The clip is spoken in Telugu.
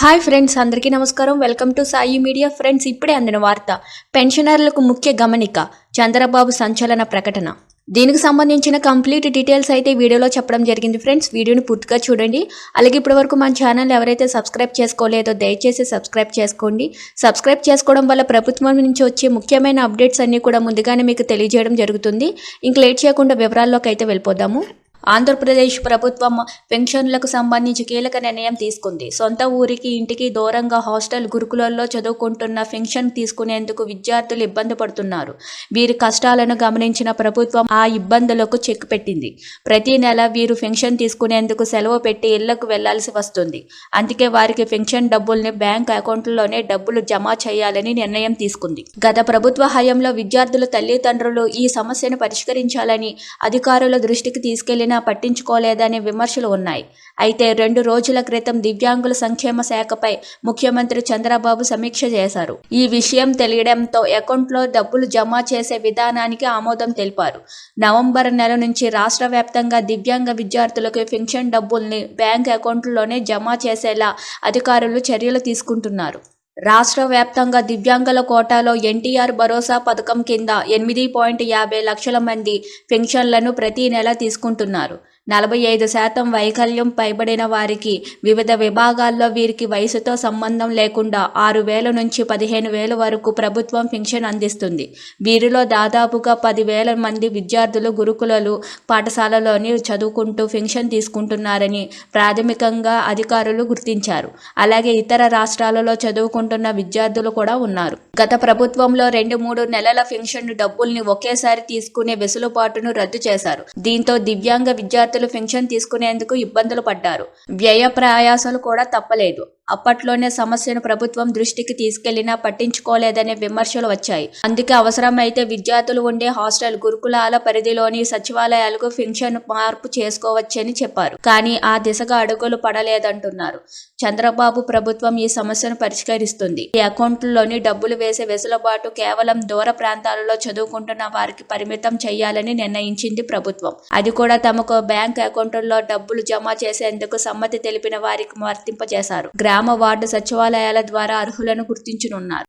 హాయ్ ఫ్రెండ్స్ అందరికీ నమస్కారం. Welcome to Sai media friends ఇప్పుడే అందిన వార్త పెన్షనర్లకు ముఖ్య గమనిక చంద్రబాబు సంచలన ప్రకటన. దీనికి సంబంధించిన కంప్లీట్ డీటెయిల్స్ అయితే వీడియోలో చెప్పడం జరిగింది ఫ్రెండ్స్ వీడియోని పూర్తిగా చూడండి. అలాగే ఇప్పటివరకు మన ఛానల్ ఎవరైతే సబ్స్క్రైబ్ చేసుకోలేదో దయచేసి సబ్స్క్రైబ్ చేసుకోండి. సబ్స్క్రైబ్ చేసుకోవడం వల్ల ప్రభుత్వం నుంచి వచ్చే ముఖ్యమైన అప్డేట్స్ అన్నీ కూడా ముందుగానే మీకు తెలియజేయడం జరుగుతుంది. ఇంక లేట్ చేయకుండా వివరాల్లోకి అయితే వెళ్ళిపోదాము. ఆంధ్రప్రదేశ్ ప్రభుత్వం పెన్షన్లకు సంబంధించి కీలక నిర్ణయం తీసుకుంది. సొంత ఊరికి ఇంటికి దూరంగా హాస్టల్ గురుకులాల్లో చదువుకుంటున్న పెన్షన్ తీసుకునేందుకు విద్యార్థులు ఇబ్బంది పడుతున్నారు. వీరి కష్టాలను గమనించిన ప్రభుత్వం ఆ ఇబ్బందులకు చెక్ పెట్టింది. ప్రతి నెల వీరు పెన్షన్ తీసుకునేందుకు సెలవు పెట్టి ఇళ్ళకు వెళ్ళాల్సి వస్తుంది. అందుకే వారికి పెన్షన్ డబ్బుల్ని బ్యాంక్ అకౌంట్లోనే డబ్బులు జమ చేయాలని నిర్ణయం తీసుకుంది. గత ప్రభుత్వ హయాంలో విద్యార్థుల తల్లిదండ్రులు ఈ సమస్యను పరిష్కరించాలని అధికారుల దృష్టికి తీసుకెళ్ళినా పట్టించుకోలేదనే విమర్శలు ఉన్నాయి. అయితే రెండు రోజుల క్రితం దివ్యాంగుల సంక్షేమ శాఖపై ముఖ్యమంత్రి చంద్రబాబు సమీక్ష చేశారు. ఈ విషయం తెలియడంతో అకౌంట్లో డబ్బులు జమ చేసే విధానానికి ఆమోదం తెలిపారు. నవంబర్ నెల నుంచి రాష్ట్ర వ్యాప్తంగా దివ్యాంగ విద్యార్థులకు పెన్షన్ డబ్బుల్ని బ్యాంక్ అకౌంట్లోనే జమ చేసేలా అధికారులు చర్యలు తీసుకుంటున్నారు. రాష్ట్ర వ్యాప్తంగా దివ్యాంగుల కోటాలో ఎన్టీఆర్ భరోసా పథకం కింద ఎనిమిది పాయింట్ యాభై లక్షల మంది పెన్షన్లను ప్రతి నెల తీసుకుంటున్నారు. నలభై ఐదు శాతం వైకల్యం పైబడిన వారికి వివిధ విభాగాల్లో వీరికి వయసుతో సంబంధం లేకుండా ఆరు వేల నుంచి పదిహేను వేల వరకు ప్రభుత్వం పెన్షన్ అందిస్తుంది. వీరిలో దాదాపుగా పదివేల మంది విద్యార్థులు గురుకులలు పాఠశాలలోని చదువుకుంటూ పెన్షన్ తీసుకుంటున్నారని ప్రాథమికంగా అధికారులు గుర్తించారు. అలాగే ఇతర రాష్ట్రాలలో చదువుకుంటున్న విద్యార్థులు కూడా ఉన్నారు. గత ప్రభుత్వంలో రెండు మూడు నెలల పెన్షన్ డబ్బుల్ని ఒకేసారి తీసుకునే వెసులుబాటును రద్దు చేశారు. దీంతో దివ్యాంగ విద్యార్థులు పెన్షన్ తీసుకునేందుకు ఇబ్బందులు పడ్డారు. వ్యయ ప్రయాసాలు కూడా తప్పలేదు. అప్పట్లోనే సమస్యను ప్రభుత్వం దృష్టికి తీసుకెళ్ళినా పట్టించుకోలేదనే విమర్శలు వచ్చాయి. అందుకే అవసరమైతే విద్యార్థులు ఉండే హాస్టల్ గురుకులాల పరిధిలోని సచివాలయాలకు పెన్షన్ మార్పు చేసుకోవచ్చని చెప్పారు. కానీ ఆ దిశగా అడుగులు పడలేదంటున్నారు. చంద్రబాబు ప్రభుత్వం ఈ సమస్యను పరిష్కరిస్తుంది. ఈ అకౌంట్లలోని డబ్బులు వేసే వెసులుబాటు కేవలం దూర ప్రాంతాలలో చదువుకుంటున్న వారికి పరిమితం చేయాలని నిర్ణయించింది ప్రభుత్వం. అది కూడా తమకు బ్యాంక్ అకౌంట్లలో డబ్బులు జమ చేసేందుకు సమ్మతి తెలిపిన వారికి వర్తింపజేశారు. గ్రామ వార్డు సచివాలయాల ద్వారా అర్హులను గుర్తించనున్నారు.